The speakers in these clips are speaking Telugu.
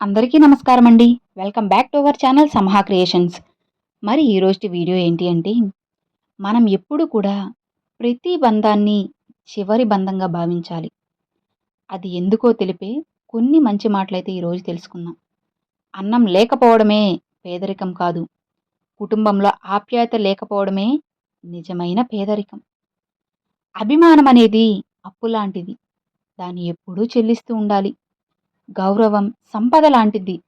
అందరికీ నమస్కారం అండి welcome back to our channel Samaha creations మరి ఈరోజు వీడియో ఏంటి అంటే మనం ఎప్పుడు కూడా ప్రతి బంధాన్ని చివరి బంధంగా భావించాలి. అది ఎందుకో తెలిపే కొన్ని మంచి మాటలైతే ఈరోజు తెలుసుకుందాం. అన్నం లేకపోవడమే పేదరికం కాదు. కుటుంబంలో ఆప్యాయత లేకపోవడమే నిజమైన పేదరికం. అభిమానం అనేది అప్పు లాంటిది దాన్ని ఎప్పుడూ చెల్లిస్తూ ఉండాలి. గౌరవం సంపద లాంటిది.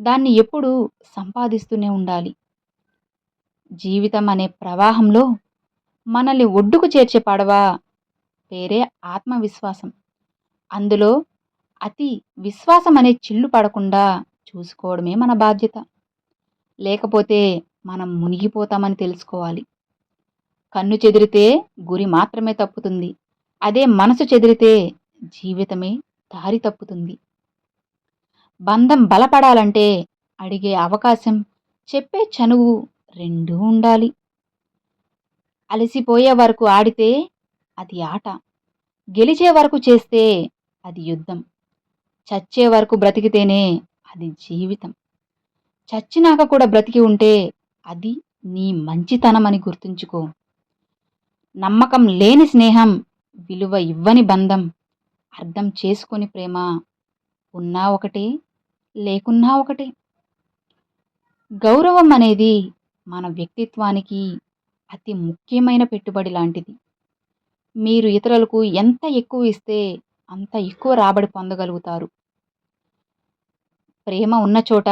దాన్ని ఎప్పుడూ సంపాదిస్తూనే ఉండాలి. జీవితం అనే ప్రవాహంలో మనల్ని ఒడ్డుకు చేర్చే పడవ? పేరే ఆత్మవిశ్వాసం. అందులో అతి విశ్వాసం అనే చిల్లు పడకుండా చూసుకోవడమే మన బాధ్యత. లేకపోతే మనం మునిగిపోతామని తెలుసుకోవాలి. కన్ను చెదిరితే గురి మాత్రమే తప్పుతుంది. అదే మనసు చెదిరితే జీవితమే దారి తప్పుతుంది. బంధం బలపడాలంటే అడిగే అవకాశం చెప్పే చనువు రెండూ ఉండాలి. అలసిపోయే వరకు ఆడితే అది ఆట. గెలిచే వరకు చేస్తే అది యుద్ధం. చచ్చే వరకు బ్రతికితేనే అది జీవితం. చచ్చినాక కూడా బ్రతికి ఉంటే అది నీ మంచితనం అని గుర్తుంచుకో. నమ్మకం లేని స్నేహం విలువ ఇవ్వని బంధం అర్థం చేసుకొని ప్రేమ ఉన్నా ఒకటే లేకున్నా ఒకటే. గౌరవం అనేది మన వ్యక్తిత్వానికి అతి ముఖ్యమైన పెట్టుబడి లాంటిది. మీరు ఇతరులకు ఎంత ఎక్కువ ఇస్తే అంత ఎక్కువ రాబడి పొందగలుగుతారు. ప్రేమ ఉన్న చోట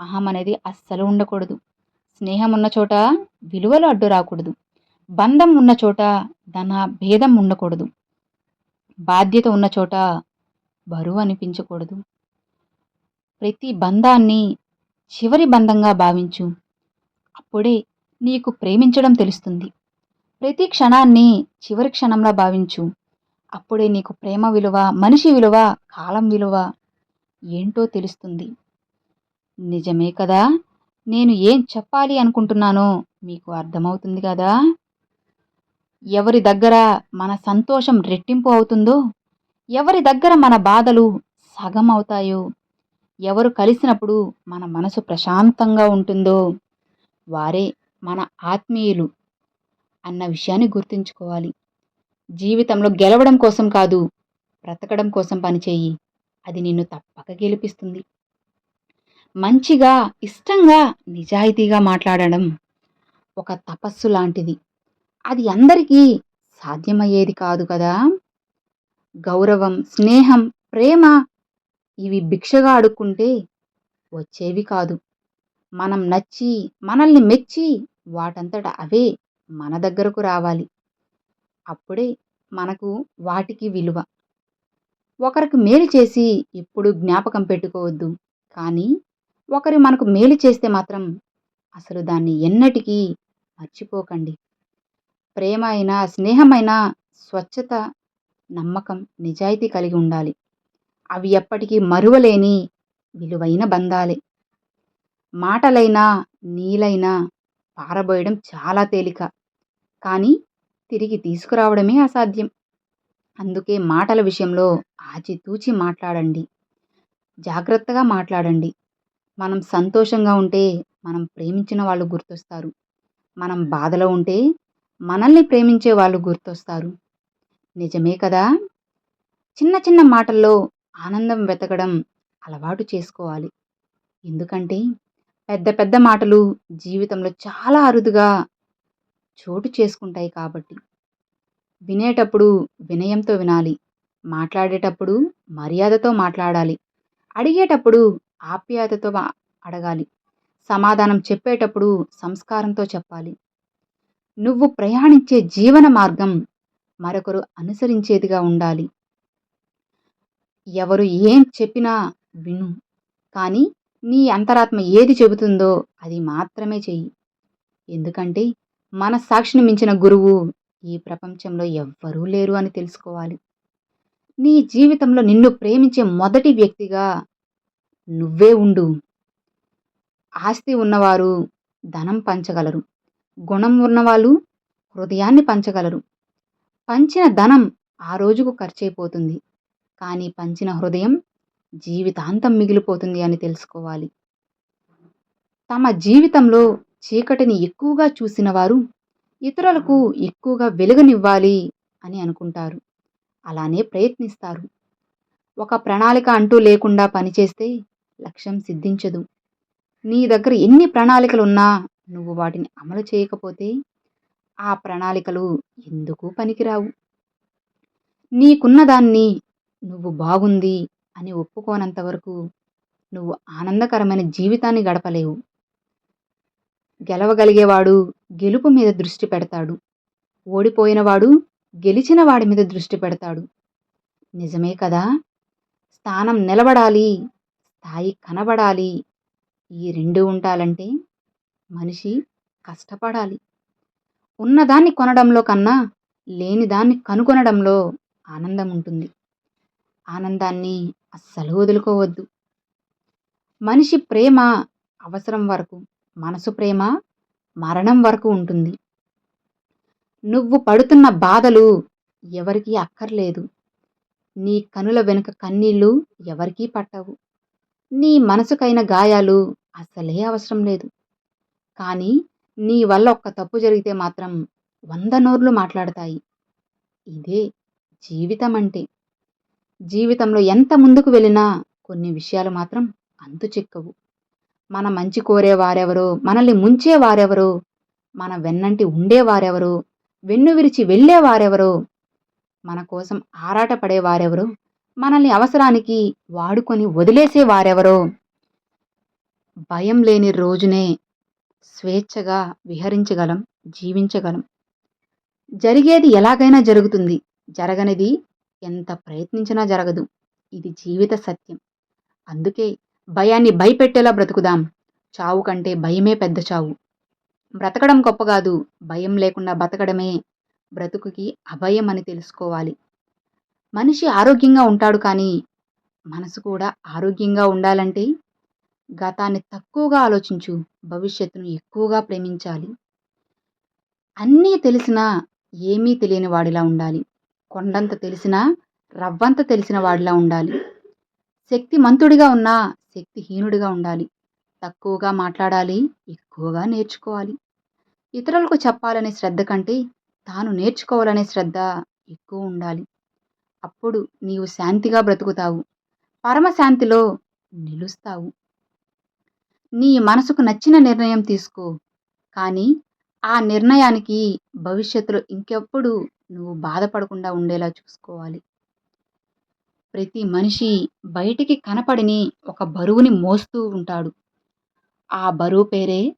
అహం అనేది అస్సలు ఉండకూడదు. స్నేహం ఉన్న చోట విలువలు అడ్డు రాకూడదు. బంధం ఉన్న చోట ధన భేదం ఉండకూడదు. బాధ్యత ఉన్న చోట బరువు అనిపించకూడదు. ప్రతి బంధాన్ని చివరి బంధంగా భావించు. అప్పుడే నీకు ప్రేమించడం తెలుస్తుంది. ప్రతి క్షణాన్ని చివరి క్షణంలా భావించు. అప్పుడే నీకు ప్రేమ విలువ మనిషి విలువ కాలం విలువ ఏంటో తెలుస్తుంది. నిజమే కదా? నేను ఏం చెప్పాలి అనుకుంటున్నానో మీకు అర్థమవుతుంది కదా? ఎవరి దగ్గర మన సంతోషం రెట్టింపు అవుతుందో ఎవరి దగ్గర మన బాధలు సగం అవుతాయో ఎవరు కలిసినప్పుడు మన మనసు ప్రశాంతంగా ఉంటుందో వారే మన ఆత్మీయులు అన్న విషయాన్ని గుర్తుంచుకోవాలి. జీవితంలో గెలవడం కోసం కాదు బ్రతకడం కోసం పనిచేయి. అది నిన్ను తప్పక గెలిపిస్తుంది. మంచిగా ఇష్టంగా నిజాయితీగా మాట్లాడడం ఒక తపస్సు లాంటిది. అది అందరికీ సాధ్యమయ్యేది కాదు కదా? గౌరవం స్నేహం ప్రేమ ఇవి భిక్షగా అడుక్కుంటే వచ్చేవి కాదు. మనం నచ్చి మనల్ని మెచ్చి వాటంతట అవే మన దగ్గరకు రావాలి. అప్పుడే మనకు వాటికి విలువ. ఒకరికి మేలు చేసి ఎప్పుడు జ్ఞాపకం పెట్టుకోవద్దు. కానీ ఒకరు మనకు మేలు చేస్తే మాత్రం అసలు దాన్ని ఎన్నటికీ మర్చిపోకండి. ప్రేమ అయినా స్నేహమైనా స్వచ్ఛత నమ్మకం నిజాయితీ కలిగి ఉండాలి. అవి ఎప్పటికీ మరువలేని విలువైన బంధాలే. మాటలైనా నీలైనా పారబోయడం చాలా తేలిక. కానీ తిరిగి తీసుకురావడమే అసాధ్యం. అందుకే మాటల విషయంలో ఆచితూచి మాట్లాడండి. జాగ్రత్తగా మాట్లాడండి. మనం సంతోషంగా ఉంటే మనం ప్రేమించిన వాళ్ళు గుర్తొస్తారు. మనం బాధలో ఉంటే మనల్ని ప్రేమించే వాళ్ళు గుర్తొస్తారు. నిజమే కదా? చిన్న చిన్న మాటల్లో ఆనందం వెతకడం అలవాటు చేసుకోవాలి. ఎందుకంటే పెద్ద పెద్ద మాటలు జీవితంలో చాలా అరుదుగా చోటు చేసుకుంటాయి కాబట్టి. వినేటప్పుడు వినయంతో వినాలి. మాట్లాడేటప్పుడు మర్యాదతో మాట్లాడాలి. అడిగేటప్పుడు ఆప్యాయతతో అడగాలి. సమాధానం చెప్పేటప్పుడు సంస్కారంతో చెప్పాలి. నువ్వు ప్రయాణించే జీవన మార్గం మరొకరు అనుసరించేదిగా ఉండాలి. ఎవరు ఏం చెప్పినా విను కానీ నీ అంతరాత్మ ఏది చెబుతుందో అది మాత్రమే చెయ్యి. ఎందుకంటే మన సాక్షిని మించిన గురువు ఈ ప్రపంచంలో ఎవ్వరూ లేరు అని తెలుసుకోవాలి. నీ జీవితంలో నిన్ను ప్రేమించే మొదటి వ్యక్తిగా నువ్వే ఉండు. ఆస్తి ఉన్నవారు ధనం పంచగలరు గుణం ఉన్నవాళ్ళు హృదయాన్ని పంచగలరు. పంచిన ధనం ఆ రోజుకు ఖర్చయిపోతుంది కానీ పంచిన హృదయం జీవితాంతం మిగిలిపోతుంది అని తెలుసుకోవాలి. తమ జీవితంలో చీకటిని ఎక్కువగా చూసిన వారు ఇతరులకు ఎక్కువగా వెలుగునివ్వాలి అని అనుకుంటారు. అలానే ప్రయత్నిస్తారు. ఒక ప్రణాళిక అంటూ లేకుండా పనిచేస్తే లక్ష్యం సిద్ధించదు. నీ దగ్గర ఎన్ని ప్రణాళికలున్నా నువ్వు వాటిని అమలు చేయకపోతే ఆ ప్రణాళికలు ఎందుకు పనికిరావు? నీకున్న దాన్ని నువ్వు బాగుంది అని ఒప్పుకోనంత వరకు నువ్వు ఆనందకరమైన జీవితాన్ని గడపలేవు. గెలవగలిగేవాడు గెలుపు మీద దృష్టి పెడతాడు. ఓడిపోయినవాడు గెలిచిన వాడి మీద దృష్టి పెడతాడు. నిజమే కదా? స్థానం నిలబడాలి స్థాయి కనబడాలి ఈ రెండు ఉండాలంటే మనిషి కష్టపడాలి. ఉన్నదాన్ని కొనడంలో కన్నా లేని దాన్ని కనుగొనడంలో ఆనందం ఉంటుంది ఆనందాన్ని అస్సలు వదులుకోవద్దు. మనిషి ప్రేమ అవసరం వరకు మనసు ప్రేమ మరణం వరకు ఉంటుంది. నువ్వు పడుతున్న బాధలు ఎవరికీ అక్కర్లేదు. నీ కనుల వెనుక కన్నీళ్ళు ఎవరికీ పట్టవు. నీ మనసుకైన గాయాలు అసలే అవసరం లేదు. కానీ నీ వల్ల ఒక్క తప్పు జరిగితే మాత్రం వంద నోర్లు మాట్లాడతాయి. ఇదే జీవితం అంటే జీవితంలో ఎంత ముందుకు వెళ్ళినా కొన్ని విషయాలు మాత్రం అంతు చిక్కవు. మన మంచి కోరే వారెవరో మనల్ని ముంచే వారెవరో మన వెన్నంటి ఉండేవారెవరో వెన్ను విరిచి వెళ్ళేవారెవరో మన కోసం ఆరాటపడేవారెవరో మనల్ని అవసరానికి వాడుకొని వదిలేసే వారెవరో భయం లేని రోజునే స్వేచ్ఛగా విహరించగలం జీవించగలం. జరిగేది ఎలాగైనా జరుగుతుంది. జరగనిది ఎంత ప్రయత్నించినా జరగదు. ఇది జీవిత సత్యం. అందుకే భయాన్ని భయపెట్టేలా బ్రతుకుదాం. చావు కంటే భయమే పెద్ద చావు. బ్రతకడం గొప్ప కాదు. భయం లేకుండా బతకడమే బ్రతుకుకి అభయం అని తెలుసుకోవాలి. మనిషి ఆరోగ్యంగా ఉంటాడు కానీ మనసు కూడా ఆరోగ్యంగా ఉండాలంటే గతాన్ని తక్కువగా ఆలోచించు. భవిష్యత్తును ఎక్కువగా ప్రేమించాలి. అన్నీ తెలిసినా ఏమీ తెలియని వాడిలా ఉండాలి. కొండంత తెలిసినా రవ్వంత తెలిసిన వాడిలా ఉండాలి. శక్తిమంతుడిగా ఉన్నా శక్తిహీనుడిగా ఉండాలి. తక్కువగా మాట్లాడాలి ఎక్కువగా నేర్చుకోవాలి. ఇతరులకు చెప్పాలనే శ్రద్ధ కంటే తాను నేర్చుకోవాలనే శ్రద్ధ ఎక్కువ ఉండాలి. అప్పుడు నీవు శాంతిగా బ్రతుకుతావు. పరమశాంతిలో నిలుస్తావు. నీ మనసుకు నచ్చిన నిర్ణయం తీసుకో. కానీ ఆ నిర్ణయానికి భవిష్యత్తులో ఇంకెప్పుడు నువ్వు బాధపడకుండా ఉండేలా చూసుకోవాలి. ప్రతి మనిషి బయటికి కనపడిని ఒక బరువుని మోస్తూ ఉంటాడు. ఆ బరువు పేరే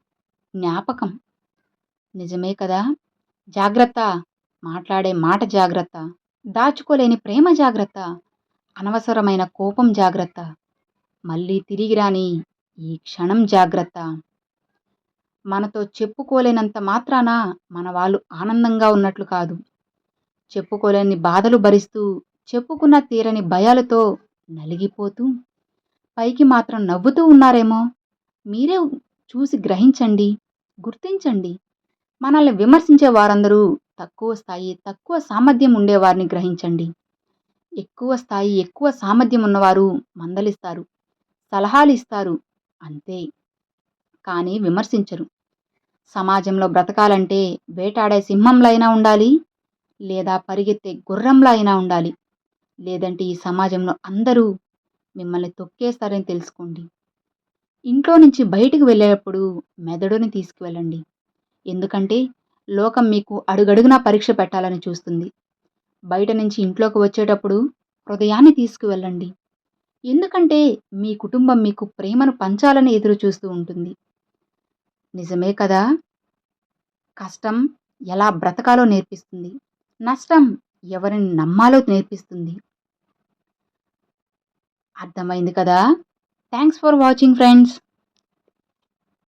జ్ఞాపకం. నిజమే కదా? జాగ్రత్త. మాట్లాడే మాట జాగ్రత్త. దాచుకోలేని ప్రేమ జాగ్రత్త. అనవసరమైన కోపం జాగ్రత్త. మళ్ళీ తిరిగి రాని ఈ క్షణం జాగ్రత్త. మనతో చెప్పుకోలేనంత మాత్రాన మన వాళ్ళు ఆనందంగా ఉన్నట్లు కాదు. చెప్పుకోలేని బాధలు భరిస్తూ చెప్పుకున్న తీరని భయాలతో నలిగిపోతూ పైకి మాత్రం నవ్వుతూ ఉన్నారేమో. మీరే చూసి గ్రహించండి గుర్తించండి. మనల్ని విమర్శించే వారందరూ తక్కువ స్థాయి తక్కువ సామర్థ్యం ఉండేవారిని గ్రహించండి. ఎక్కువ స్థాయి ఎక్కువ సామర్థ్యం ఉన్నవారు మందలిస్తారు సలహాలు ఇస్తారు అంతే. కానీ విమర్శించరు. సమాజంలో బ్రతకాలంటే వేటాడే సింహంలో అయినా ఉండాలి లేదా పరిగెత్తే గుర్రంలా అయినా ఉండాలి. లేదంటే ఈ సమాజంలో అందరూ మిమ్మల్ని తొక్కేస్తారని తెలుసుకోండి. ఇంట్లో నుంచి బయటకు వెళ్ళేటప్పుడు మెదడుని తీసుకువెళ్ళండి. ఎందుకంటే లోకం మీకు అడుగడుగునా పరీక్ష పెట్టాలని చూస్తుంది. బయట నుంచి ఇంట్లోకి వచ్చేటప్పుడు హృదయాన్ని తీసుకువెళ్ళండి. ఎందుకంటే మీ కుటుంబం మీకు ప్రేమను పంచాలని ఎదురు చూస్తూ ఉంటుంది. నిజమే కదా? కష్టం ఎలా బ్రతకాలో నేర్పిస్తుంది. నష్టం ఎవరిని నమ్మాలో నేర్పిస్తుంది. అర్థమైంది కదా? Thanks for watching friends